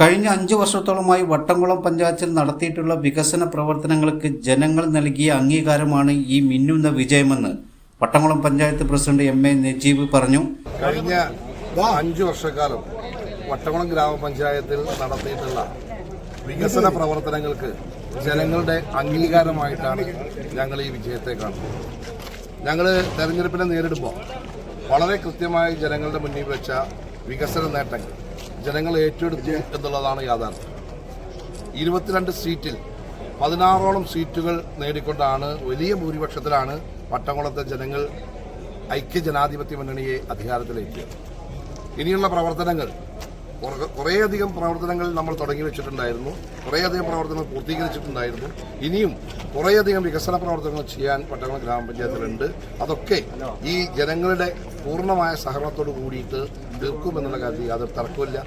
കഴിഞ്ഞ അഞ്ചു വർഷത്തോളമായി വട്ടംകുളം പഞ്ചായത്തിൽ നടത്തിയിട്ടുള്ള വികസന പ്രവർത്തനങ്ങൾക്ക് ജനങ്ങൾ നൽകിയ അംഗീകാരമാണ് ഈ മിന്നുന്ന വിജയമെന്ന് Vattamkulam panchayat president M A Najeeb പറഞ്ഞു. കഴിഞ്ഞ അഞ്ചു വർഷക്കാലം വട്ടംകുളം ഗ്രാമപഞ്ചായത്തിൽ നടത്തിയിട്ടുള്ള വികസന പ്രവർത്തനങ്ങൾക്ക് ജനങ്ങളുടെ അംഗീകാരമായിട്ടാണ് ഞങ്ങൾ ഈ വിജയത്തെ കാണുന്നത്. ഞങ്ങൾ തെരഞ്ഞെടുപ്പിനെ നേരിടുമ്പോൾ വളരെ കൃത്യമായി ജനങ്ങളുടെ മുന്നിൽ വെച്ച വികസന നേട്ടങ്ങൾ ജനങ്ങൾ ഏറ്റെടുത്തു എന്നുള്ളതാണ് യാഥാർത്ഥ്യം. ഇരുപത്തിരണ്ട് സീറ്റിൽ പതിനാറോളം സീറ്റുകൾ നേടിക്കൊണ്ടാണ് വലിയ ഭൂരിപക്ഷത്തിലാണ് വട്ടംകുളത്തെ ജനങ്ങൾ ഐക്യ ജനാധിപത്യ മുന്നണിയെ അധികാരത്തിലേക്കിയത് ഇനിയുള്ള പ്രവർത്തനങ്ങൾ കുറ- കുറേയധികം പ്രവർത്തനങ്ങൾ നമ്മൾ തുടങ്ങി വെച്ചിട്ടുണ്ടായിരുന്നു. കുറേയധികം പ്രവർത്തനങ്ങൾ പൂർത്തീകരിച്ചിട്ടുണ്ടായിരുന്നു. ഇനിയും കുറേയധികം വികസന പ്രവർത്തനങ്ങൾ ചെയ്യാൻ പട്ടണ ഗ്രാമപഞ്ചായത്തിലുണ്ട്. അതൊക്കെ ഈ ജനങ്ങളുടെ പൂർണമായ സഹകരണത്തോട് കൂടിയിട്ട് തീർക്കുമെന്നുള്ള കാര്യത്തിൽ യാതൊരു തർക്കമില്ല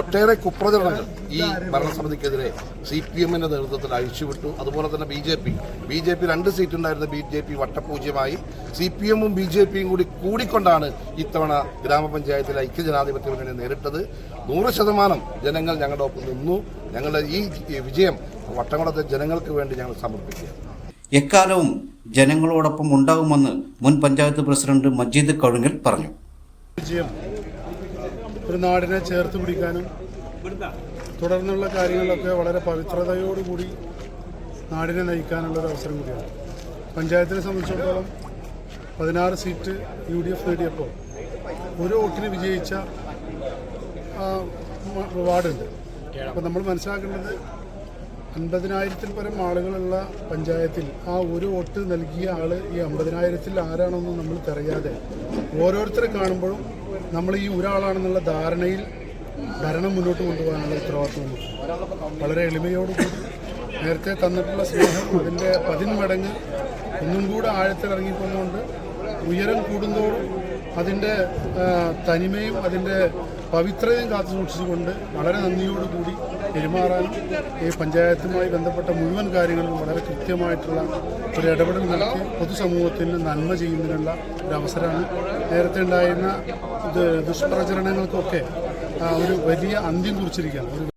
ഒട്ടേറെ കുപ്രചരണങ്ങൾ ഈ ഭരണസമിതിക്കെതിരെ സി പി എമ്മിന്റെ നേതൃത്വത്തിൽ അഴിച്ചുവിട്ടു. അതുപോലെ തന്നെ B J P. B J P രണ്ട് സീറ്റ് ഉണ്ടായിരുന്ന ബി ജെ പി വട്ടപൂജ്യമായി. സി പി എമ്മും ബി ജെ പിയും കൂടി കൂടിക്കൊണ്ടാണ് ഇത്തവണ ഗ്രാമപഞ്ചായത്തിൽ ഐക്യജനാധിപത്യ മുന്നണി നേരിട്ടത്. നൂറ് ശതമാനം ജനങ്ങൾ ഞങ്ങളുടെ ഒപ്പം നിന്നു. ഞങ്ങളുടെ ഈ വിജയം വട്ടംകുളത്തെ ജനങ്ങൾക്ക് വേണ്ടി ഞങ്ങൾ സമർപ്പിക്കുക എക്കാലവും ജനങ്ങളോടൊപ്പം ഉണ്ടാകുമെന്ന് മുൻ പഞ്ചായത്ത് പ്രസിഡന്റ് മജീദ് കഴുങ്ങൽ പറഞ്ഞു. ഒരു നാടിനെ ചേർത്ത് പിടിക്കാനും തുടർന്നുള്ള കാര്യങ്ങളിലൊക്കെ വളരെ പവിത്രതയോടുകൂടി നാടിനെ നയിക്കാനുള്ള ഒരു അവസരം കൂടിയാണ്. പഞ്ചായത്തിനെ സംബന്ധിച്ചിടത്തോളം പതിനാറ് സീറ്റ് യു ഡി എഫ് നേടിയപ്പോൾ ഒരു വോട്ടിന് വിജയിച്ച വാർഡുണ്ട്. അപ്പോൾ നമ്മൾ മനസ്സിലാക്കേണ്ടത് അൻപതിനായിരത്തിൽ പരം ആളുകളുള്ള പഞ്ചായത്തിൽ ആ ഒരു വോട്ട് നൽകിയ ആൾ ഈ അമ്പതിനായിരത്തിൽ ആരാണെന്ന് നമ്മൾ തെറിയാതെ ഓരോരുത്തരെ കാണുമ്പോഴും നമ്മൾ ഈ ഒരാളാണെന്നുള്ള ധാരണയിൽ ഭരണം മുന്നോട്ട് കൊണ്ടുപോകാനുള്ള ഉത്തരവാദിത്വം വളരെ എളിമയോടുകൂടി നേരത്തെ തന്നിട്ടുള്ള സ്നേഹം അതിന്റെ പതിന്മടങ്ങ് ഒന്നും കൂടെ ആഴത്തിലിറങ്ങിക്കൊണ്ടുകൊണ്ട് ഉയരം കൂടുന്തോറും അതിന്റെ തനിമയും അതിന്റെ പവിത്രതയും കാത്തു സൂക്ഷിച്ചുകൊണ്ട് വളരെ നന്ദിയോടുകൂടി പെരുമാറാനും ഈ പഞ്ചായത്തുമായി ബന്ധപ്പെട്ട മുഴുവൻ കാര്യങ്ങളും വളരെ കൃത്യമായിട്ടുള്ള ഒരു ഇടപെടൽ നടത്തി പൊതുസമൂഹത്തിന് നന്മ ചെയ്യുന്നതിനുള്ള ഒരു അവസരമാണ് നേരത്തെ ഉണ്ടായിരുന്ന ദുഷ്പ്രചരണങ്ങൾക്കൊക്കെ ഒരു വലിയ അന്ത്യം കുറിച്ചിരിക്കുകയാണ്.